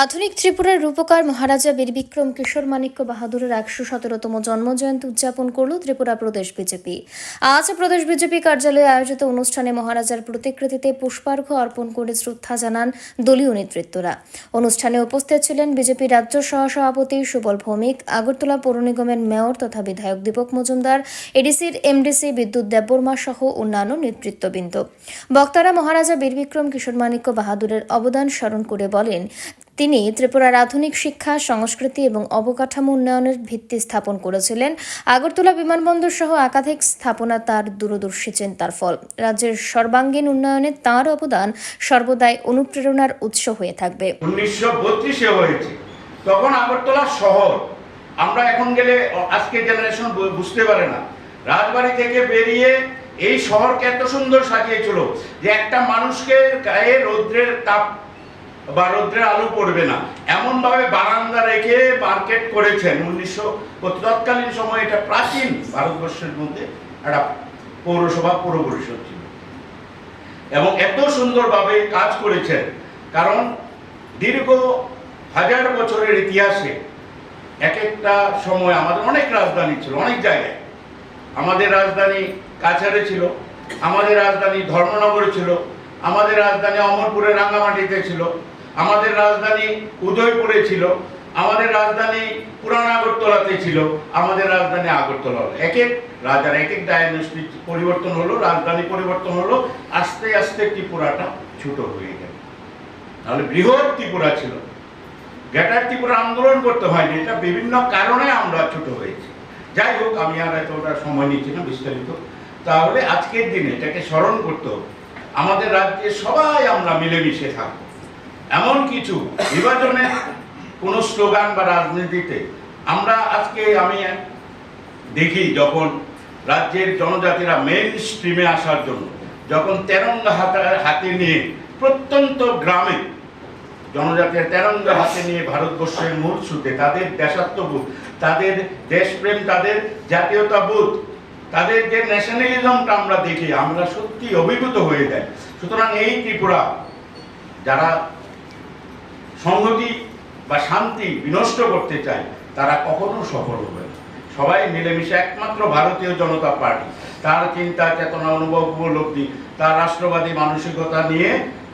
আধুনিক ত্রিপুরার রূপকার মহারাজা বীরবিক্রম কিশোর মাণিক্য বাহাদুরের একশো সতেরোতম জন্মজয়ন্তী উদযাপন করল ত্রিপুরা প্রদেশ বিজেপি। আজ প্রদেশ বিজেপি কার্যালয়ে আয়োজিত অনুষ্ঠানে মহারাজার প্রতিকৃতিতে পুষ্পার্ঘ্য অর্পণ করে শ্রদ্ধা জানান দলীয় নেতৃত্বরা। অনুষ্ঠানে উপস্থিত ছিলেন বিজেপি রাজ্য সহসভাপতি সুবল ভৌমিক, আগরতলা পৌর নিগমের মেয়র তথা বিধায়ক দীপক মজুমদার, এডিসির এমডিসি বিদ্যুৎ দেববর্মা সহ অন্যান্য নেতৃত্ববৃন্দ। বক্তারা মহারাজা বীরবিক্রম কিশোর মাণিক্য বাহাদুরের অবদান স্মরণ করে বলেন তিনি ত্রিপুরার আধুনিক শিক্ষা, সংস্কৃতি এবং অবকাঠামো উন্নয়নের ভিত্তি স্থাপন করেছিলেন। আগরতলা বিমানবন্দর সহ একাধিক স্থাপনা তার দূরদর্শী চিন্তার ফল। রাজ্যের সর্বাঙ্গীন উন্নয়নে তার অবদান সর্বদাই অনুপ্রেরণার উৎস হয়ে থাকবে। উনিশশো হয়েছে। তখন আগরতলা শহর, আমরা এখন গেলে আজকের জেনারেশন বুঝতে পারে না। রাজবাড়ি থেকে বেরিয়ে এই শহরকে এত সুন্দর সাজিয়েছিল যে একটা মানুষকে গায়ে রৌদ্রের তাপ বা রৌদ্রের আলো পড়বে না। এমন ভাবে বারান্দা রেখে মার্কেট করেছেন উনিশশো তৎকালীন সময় এটা প্রাচীন ভারতবর্ষের মধ্যে একটা পৌরসভা পৌর পরিষদ ছিল। এবং এত সুন্দরভাবে কাজ করেছেন, কারণ দীর্ঘ হাজার বছরের ইতিহাসে এক একটা সময় আমাদের অনেক রাজধানী ছিল, অনেক জায়গায়। আমাদের রাজধানী কাছাড়ে ছিল, আমাদের রাজধানী ধর্মনগরে ছিল আমাদের রাজধানী অমরপুরের রাঙ্গামাটিতে ছিল, আমাদের রাজধানী উদয়পুরে ছিল, আমাদের রাজধানী পুরান আগরতলাতে ছিল, আমাদের রাজধানী আগরতলা হলো। এক এক রাজার এক এক ডায়নস্টি পরিবর্তন হলো, রাজধানী পরিবর্তন হলো, আস্তে আস্তে ত্রিপুরাটা ছোট হয়ে গেল। তাহলে বৃহৎ ত্রিপুরা ছিল। গ্রেটার ত্রিপুরা আন্দোলন করতে হয়নি, এটা বিভিন্ন কারণে আমরা ছোট হয়েছি। যাই হোক, আমি আর এতটা সময় নিচ্ছি না বিস্তারিত। তাহলে আজকের দিনে এটাকে স্মরণ করতে হবে। আমাদের রাজ্যে সবাই আমরা মিলেমিশে থাকব। এমন কিছু বিভাজনের কোনো স্লোগান বা রাজনীতিতে আমরা আজকে আমি দেখি যখন রাজ্যের জনজাতিরা মেন স্ট্রিমে আসার জন্য, যখন তেরঙ্গা হাতে হাতে নিয়ে প্রত্যন্ত গ্রামে জনজাতির তেরঙ্গা হাতে নিয়ে ভারতবর্ষের মূল সুতে তাদের দেশাত্মবোধ, তাদের দেশপ্রেম, তাদের জাতীয়তাবোধ তাদের যে ন্যাশনালিজমটা আমরা দেখি, আমরা সত্যি অভিভূত হয়ে যায় সুতরাং এই ত্রিপুরা, যারা সংহতি বা শান্তি বিনষ্ট করতে চায়, তারা কখনো সফল হবে সবাই মিলেমিশে একমাত্র ভারতীয় জনতা পার্টি। তার চিন্তা, চেতনা, অনুভব উপলব্ধি, তার রাষ্ট্রবাদী মানসিকতা নিয়ে,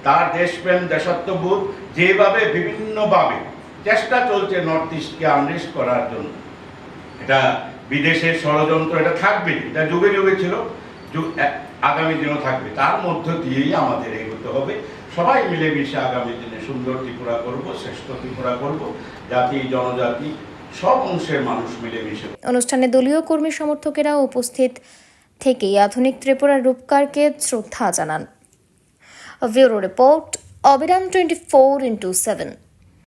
তার দেশপ্রেম, দেশাত্মবোধ, যেভাবে বিভিন্নভাবে চেষ্টা চলছে নর্থ ইস্টকে আনলিস্ট করার জন্য। এটা বিদেশের ষড়যন্ত্র এটা থাকবে, এটা যুগে যুগে ছিল আগামী দিনও থাকবে। তার মধ্য দিয়েই আমাদের এগোতে হবে। সবাই মিলেমিশে আগামী দিনে সুন্দর ত্রিপুরা করব, শ্রেষ্ঠ ত্রিপুরা করব, জাতি, জনজাতি, সব অংশের মানুষ মিলেমিশে। অনুষ্ঠানে দলীয় কর্মী সমর্থকেরা উপস্থিত থেকেই আধুনিক ত্রিপুরার রূপকারকে শ্রদ্ধা জানান। Bureau report, Abiram twenty four into seven.